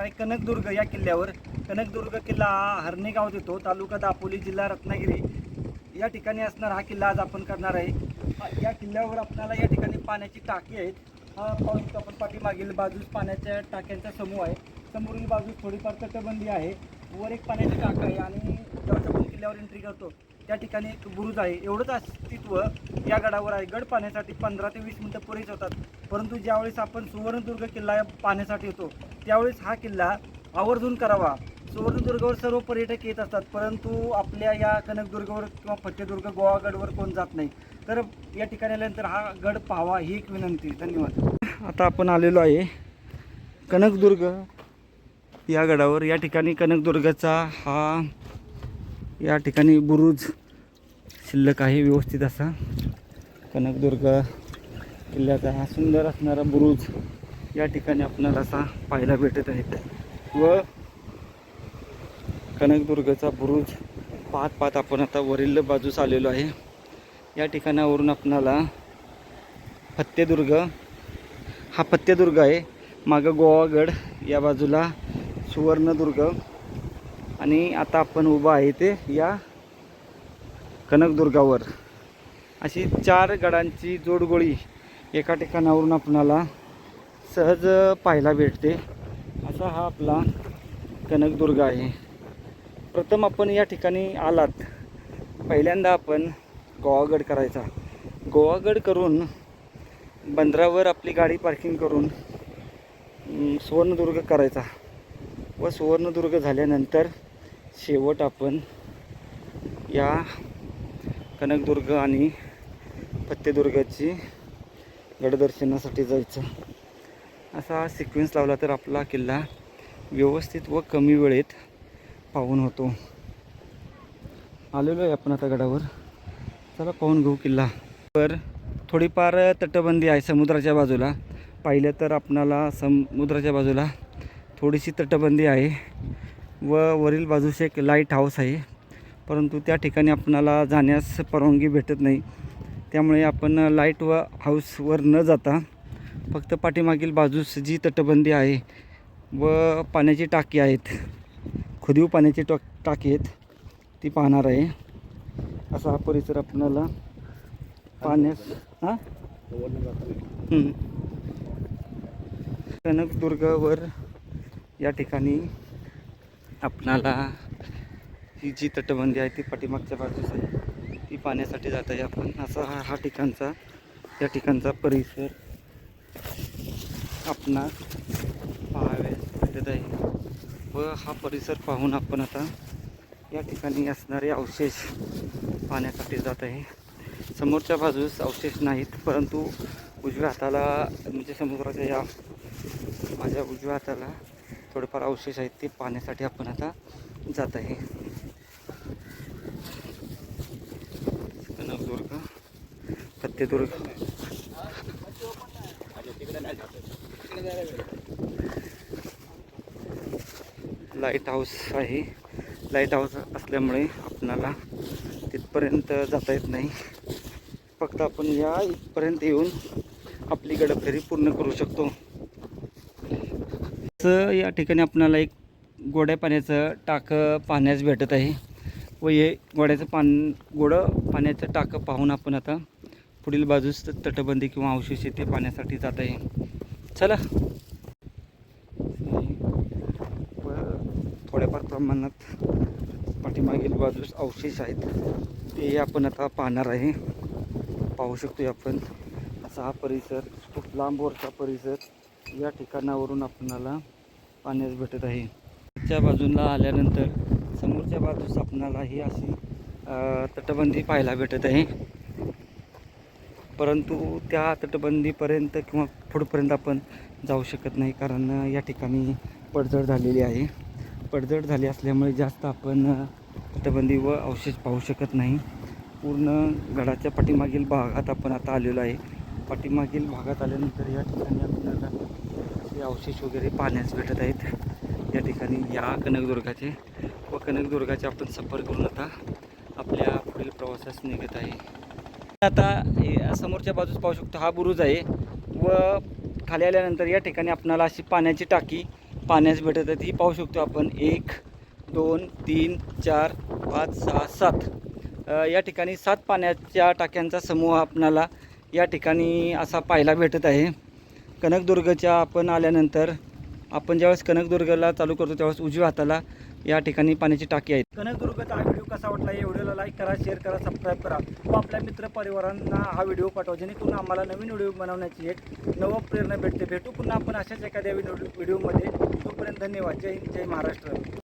आहे. कनकदुर्ग या किल्ल्यावर. कनकदुर्ग किल्ला हा हरणे गावात येतो तालुका दापोली जिल्हा रत्नागिरी. या ठिकाणी असणार हा किल्ला आज आपण करणार आहे. या किल्ल्यावर आपल्याला या ठिकाणी पाण्याची टाकी आहेत. हा पाहू शकतो आपण पाठीमागील बाजूस पाण्याच्या टाक्यांचा समूह आहे. समोरील बाजूस थोडीफार तटबंदी आहे. वर एक पाण्याची टाक आहे आणि आपण किल्ल्यावर एंट्री करतो. त्या ठिकाणी एक बुरुज आहे. एवढंच अस्तित्व या गडावर आहे. गड पाहण्यासाठी पंधरा ते वीस मिनटं पुरेच होतात. परंतु ज्यावेळेस आपण सुवर्णदुर्ग किल्ला पाहण्यासाठी येतो त्यावेळेस हा किल्ला आवर्जून करावा. सुवर्णदुर्गावर सर्व पर्यटक येत असतात परंतु आपल्या या कनकदुर्गावर किंवा फट्टेदुर्ग गोवागडवर कोण जात नाही. तर या ठिकाणी आल्यानंतर हा गड पाहावा ही एक विनंती. धन्यवाद. आता आपण आलेलो आहे कनकदुर्ग. या गडावर या ठिकाणी कनकदुर्गाचा हा या ठिकाणी बुरुज शिल्लक आहे व्यवस्थित असा. कनकदुर्ग किल्ल्याचा हा सुंदर असणारा बुरुज या ठिकाणी आपल्याला असा पाहायला भेटत आहेत व कनकदुर्गचा बुरुज पाहत पाहत आपण आता वरील बाजूस आलेलो आहे. या ठिकाणावरून आपणाला फत्तेदुर्ग हा फत्तेदुर्ग आहे. मागं गोवागड या बाजूला सुवर्णदुर्ग आणि आता आपण उभा आहे ते या कनकदुर्गावर. अशी चार गडांची जोडगोळी एका ठिकाणावरून आपणाला सहज पाहायला भेटते. असा हा आपला कनकदुर्ग आहे. प्रथम आपण या ठिकाणी आलात. पहिल्यांदा आपण गोवागड करायचा. गोवागड करून बंदरावर आपली गाडी पार्किंग करून सुवर्णदुर्ग करायचा. व सुवर्णदुर्ग झाल्यानंतर शेवट आपण या कनकदुर्ग आणि फत्तेदुर्गाची गडदर्शनासाठी जायचं. असा सिक्वेन्स लावला तर आपला किल्ला व्यवस्थित व कमी वेळेत पाहून होतो. आलेलो आहे आपण आता गडावर. चला पाहून घेऊ किल्ला. तर थोडीफार तटबंदी आहे समुद्राच्या बाजूला. पाहिलं तर आपणाला समुद्राच्या बाजूला थोडीशी तटबंदी आहे व वरील बाजूस एक लाइट हाऊस आहे. परंतु त्या ठिकाणी आपणाला जाण्यास परवानगी भेटत नाही. त्यामुळे आपण लाइट व हाऊसवर न जाता फक्त पाठीमागील बाजूस जी तटबंदी आहे व पाण्याची टाकी आहेत खुदीव पाण्याची टाक टाकी आहेत ती पाहणार आहे. असा हा परिसर आपणाला पाण्यास हां? कनकदुर्गावर या ठिकाणी आपणाला ही जी तटबंदी आहे ती पाठीमागच्या बाजूस आहे. ती पाण्यासाठी जात. आहे आपण असा हा हा ठिकाणचा या ठिकाणचा परिसर आपणा पाहाव्यास भेटत आहे. व हा परिसर पाहून आपण आता या ठिकाणी असणारे अवशेष पाहण्यासाठी जात आहे. समोरच्या बाजूस अवशेष नाहीत परंतु उजव्या हाताला म्हणजे समुद्राच्या या माझ्या उजव्या हाताला थोडेफार अवशेष आहेत ते पाहण्यासाठी आपण आता जात आहे कनकदुर्ग ते फत्तेदुर्ग लाइट हाऊस आहे. लाइट हाऊस असल्यामुळे आपणाला तिथपर्यंत जाता येत नाही. फक्त आपण या इथपर्यंत येऊन आपली गडफेरी पूर्ण करू शकतो. तसं या ठिकाणी आपणाला एक गोड्या पाण्याचं टाकं पाहण्यास भेटत आहे. व हे गोड्याचं पान गोडं पाण्याचं टाकं पाहून आपण आता पुढील बाजूस तटबंदी किंवा अवशेष येथे पाण्यासाठी जात आहे. चला. थोड्याफार प्रमाणात पाठीमागील बाजूस अवशेष आहेत. ते आपण आता पाहणार आहे. पाहू शकतो आपण. असा हा परिसर खूप लांबवरचा परिसर. या ठिकाणावरून आपणाला पाहण्यास भेटत आहे. त्या बाजूला आल्यानंतर समोरच्या बाजूस आपणाला ही अशी तटबंदी पाहायला भेटत आहे. परंतु त्या तटबंदीपर्यंत किंवा पुढपर्यंत आपण जाऊ शकत नाही कारण या ठिकाणी पडझड झालेली आहे. पडझड झाली असल्यामुळे जास्त आपण तटबंदी व अवशेष पाहू शकत नाही. पूर्ण गडाच्या पाठीमागील भागात आपण आता आलेलो आहे. पाठीमागील भागात आल्यानंतर या ठिकाणी आपल्याला असे अवशेष वगैरे पाहण्यास भेटत आहेत या ठिकाणी या कनकदुर्गाचे. व कनकदुर्गाचे आपण सफर करून आता आपल्या पुढील प्रवासास निघत आहे. आता समोरच्या बाजूस पाहू शकतो हा बुरुज आहे. व खाली आल्यानंतर या ठिकाणी आपणाला अशी पाण्याची टाकी पाण्यास भेटत आहे. ती पाहू शकतो आपण. एक दोन तीन चार पाच सहा सात. या ठिकाणी सात पाण्याच्या टाक्यांचा समूह आपणाला या ठिकाणी असा पाहायला भेटत आहे. कनकदुर्गच्या आपण आल्यानंतर आपण ज्यावेळेस कनकदुर्गला चालू करतो त्यावेळेस उजव्या हाताला या ठिकाणी पाण्याची टाकी आहे. कनकदुर्गचा हा व्हिडिओ कसा वाटला या व्हिडिओला लाईक करा शेअर करा सबस्क्राईब करा. व आपल्या मित्र परिवारांना हा व्हिडिओ पाठवा जेणेकरून आम्हाला नवीन व्हिडिओ बनवण्याची एक नवं प्रेरणा भेटते. भेटू पुन्हा आपण अशाच एखाद्या व्हिडिओ व्हिडिओमध्ये. तोपर्यंत धन्यवाद. जय हिंद जय महाराष्ट्र.